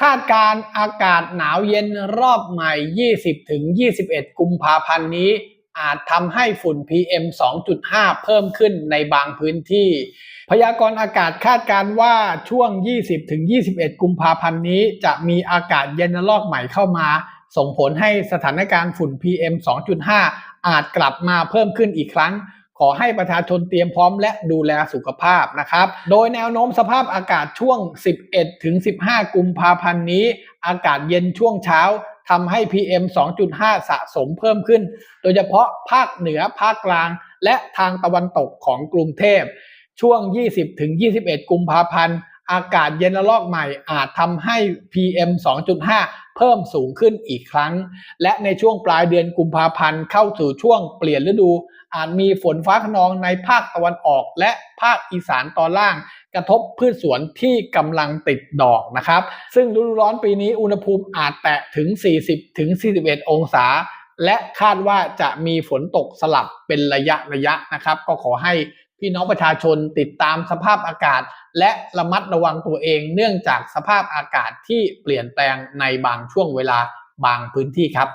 คาดการอากาศหนาวเย็นรอบใหม่ 20ถึง21 กุมภาพันธ์นี้ อาจทำให้ฝุ่น PM 2.5 เพิ่มขึ้นในบางพื้นที่ พยากรณ์อากาศคาดการว่าช่วง 20ถึง21 กุมภาพันธ์นี้ จะมีอากาศเย็นรอกใหม่เข้ามา ส่งผลให้สถานการณ์ฝุ่น PM 2.5 อาจกลับมาเพิ่มขึ้นอีกครั้ง ขอให้ประชาชนเตรียมพร้อมและดูแลสุขภาพนะครับ โดยแนวโน้มสภาพอากาศช่วง 11 ถึง 15 กุมภาพันธ์นี้ อากาศเย็นช่วงเช้าทำให้ PM 2.5 สะสมเพิ่มขึ้น โดยเฉพาะภาคเหนือภาคกลาง และทางตะวันตกของกรุงเทพ ช่วง 20 ถึง 21 กุมภาพันธ์ อากาศเย็นระลอกใหม่อาจทำให้ PM 2.5 เพิ่มสูงขึ้นอีกครั้ง และในช่วงปลายเดือนกุมภาพันธ์เข้าสู่ช่วงเปลี่ยนฤดู อาจมีฝนฟ้าขนองในภาคตะวันออก และภาคอีสานตอนล่าง กระทบพืชสวนที่กำลังติดดอกนะครับ ซึ่งฤดูร้อนปีนี้อุณหภูมิอาจแตะถึง 40ถึง41 องศา และคาดว่าจะมีฝนตกสลับเป็นระยะระยะนะครับ ก็ขอให้ พี่น้องประชาชนติดตามสภาพอากาศ และระมัดระวังตัวเอง เนื่องจากสภาพอากาศที่เปลี่ยนแปลงในบางช่วงเวลาบางพื้นที่ครับ